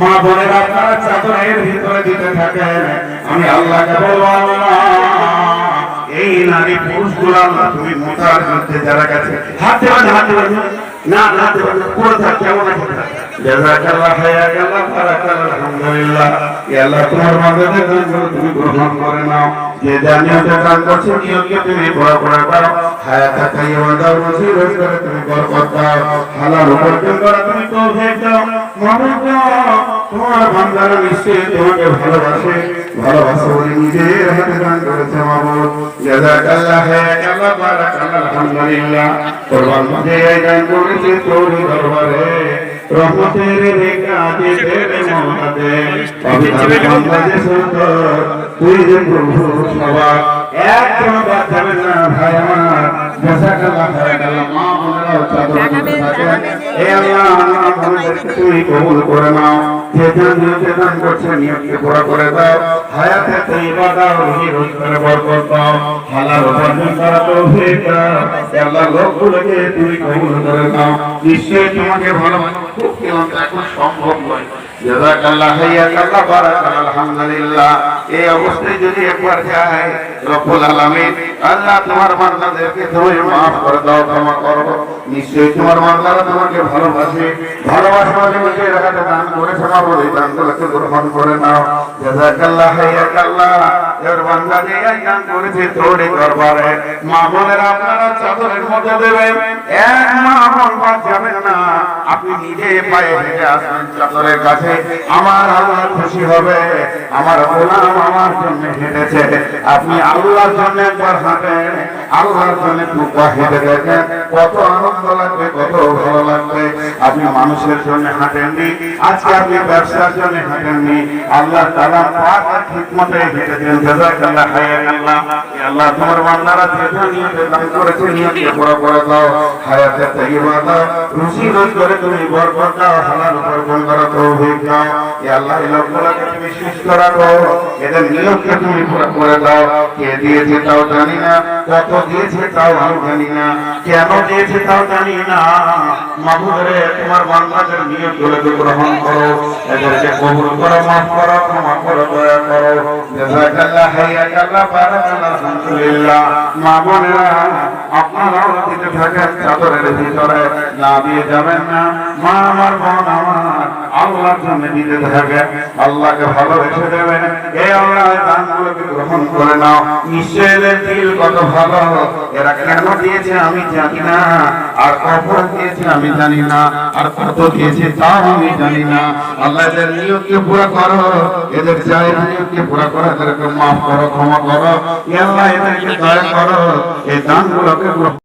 মা বোনের আপনারা চাদরের ভিতরে দিতে থাকেন আমি আল্লাহকে বলব এই নারী পুরুষগুলো আল্লাহ তুমি মোতার মধ্যে যারা গেছে হাত দেবেন হাত না হাত দেবেন না, থাক কেমন আছে জাযাকাল্লাহ হায়াকাল্লাহ বারাকাল্লাহ ইয়া আল্লাহ তোমার বান্দাদের দানগুলো তুমি গ্রহণ করে নাও। যে জানিয়াতে দান করছে নিয়োগকে তুমি বড় করে করো হায়াত থাকাইয়া দাও রুজি রোজগারে তুমি বরকত দাও। হালাল উপার্জন করা তুমি তৌফিক দাও। মাহবুব দাও তোমার বান্দারা নিশ্চয়ই তোমাকে ভালোবাসে। ভালোবাসে বলে নিজের হাতে দান করেছে মাহবুব। জাযাকাল্লাহ হায়াকাল্লাহ বারাকাল্লাহ, আলহামদুলিল্লাহ। কোরবান মাঝে এই দান করেছে তোর দরবারে। রহমতের রেখা মহাদে বাংলাদেশ তুই যে প্রভু সবার। একদম বাদ যাবে না ভাই আমার। জাযাকাল্লাহ খায়রাকাল্লাহ মা বোনেরাও চাদর দিতে থাকেন আল্লাহ আমার তুমি কবুল করে নাও। যে যান নিয়তে দান করছে নিয়তকে পুরো করে দাও। হায়াতে তৈবা দাও রুজি রোজগারে বরকত দাও। হালাল উপার্জন করা তৌফিক দাও আল্লাহ লোকগুলোকে তুমি কবুল করে নাও। নিশ্চয়ই তোমাকে ভালো কেমন এখন সম্ভব নয়। জাযাকাল্লাহ হাইয়াকাল্লাহ বারাকাল আলহামদুলিল্লাহ। এই অবস্থায় যদি একবার যায়, রব্বুল আলামিন, আল্লাহ তোমার বান্দাদেরকে তুমি maaf করে দাও, ক্ষমা করো। নিশ্চয়ই তোমার বান্দারা তোমাকে ভালোবাসে আপনি নিজে পায়ে হেঁটে আসবেন চাদরের কাছে। আমার আল্লাহ খুশি হবে। আমার গোলাম আমার জন্য হেঁটেছে। আপনি আল্লাহর জন্য একবার হাঁটেন, আল্লাহর জন্য টুকা হেঁটে দেখেন, কত আনন্দ লাগবে, কত ভালো লাগবে। আপনি মানুষের জন্য হাঁটেননি, আজকে আপনি ব্যবসার জন্য হাঁটেননি। আল্লাহ পাক আর হিকমতে হেঁটেছেন এ আল্লাহ। তোমার বান্দারা যেটা নিয়তে দান করেছে নিয়তকে পুরো করে দাও। হায়াতে তাইয়্যিবা দাও রুজি রোজগারে তুমি বরকত দাও হালাল উপার্জন তৌফিক দাও এ আল্লাহ এই লোকগুলোকে তুমি সুস্থ রাখো এদের নিয়তকে তুমি পুরো করে দাও। কে দিয়েছে তাও জানি না, কত দিয়েছে তাও আমি জানি না। কেন দিয়েছে তাও জানি না। মাহবুবরে, তোমার বান্দাদের নিয়তগুলোকে গ্রহণ করো। এদেরকে কবুল করো, মাফ করো, ক্ষমা করো, দয়া করো। জাযাকাল্লাহ হাইয়াকাল্লাহ বারাকাল্লাহ আলহামদুলিল্লাহ। মা বোনেরা আপনারাও দিতে থাকেন চাদরের ভিতরে না দিয়ে যাবেন না। মা, আমার বোন আমার আল্লাহর থাকেন আল্লাহকে দেবেন এই আল্লাহ গ্রহণ করে নাও দিল কত ভালো এরা কেন দিয়েছে আমি জানি না আর কখন দিয়েছে আমি জানি না আর কত দিয়েছে তাও আমি জানি না আল্লাহ এদের নিয়োগকে পুরো করো এদের চাই নিয়োগকে পুরো করো এদেরকে মাফ করো ক্ষমা করো আল্লাহ এদেরকে দয়া করো এই দানগুলোকে